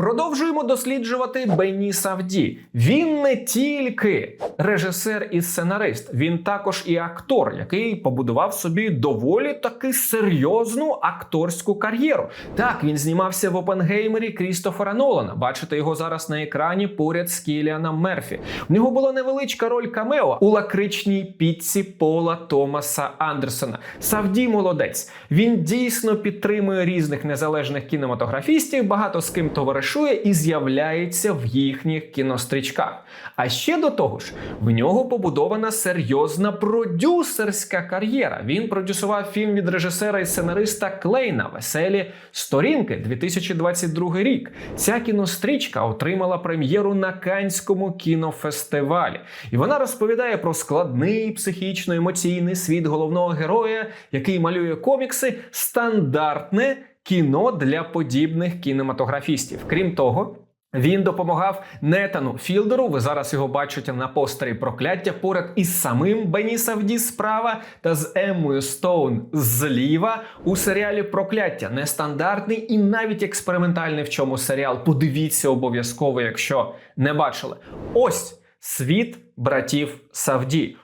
Продовжуємо досліджувати Бенні Савді. Він не тільки режисер і сценарист, він також і актор, який побудував собі доволі таки серйозну акторську кар'єру. Так, він знімався в Опенгеймері Крістофера Нолана. Бачите його зараз на екрані поряд з Кіліаном Мерфі. У нього була невеличка роль камео у лакричній піці Пола Томаса Андерсона. Савді молодець. Він дійсно підтримує різних незалежних кінематографістів, багато з ким товаришує і з'являється в їхніх кінострічках. А ще до того ж, в нього побудована серйозна продюсерська кар'єра. Він продюсував фільм від режисера і сценариста Клейна Веселі сторінки 2022 рік. Ця кінострічка отримала прем'єру на Канському кінофестивалі, і вона розповідає про складний психічно-емоційний світ головного героя, який малює комікси, стандартне кіно для подібних кінематографістів. Крім того. Він допомагав Нетану Філдеру. Ви зараз його бачите на постері прокляття поряд із самим Бені Савді справа та з Еммою Стоун зліва у серіалі Прокляття. Нестандартний і навіть експериментальний в чому серіал. Подивіться обов'язково, якщо не бачили. Ось світ братів Савді.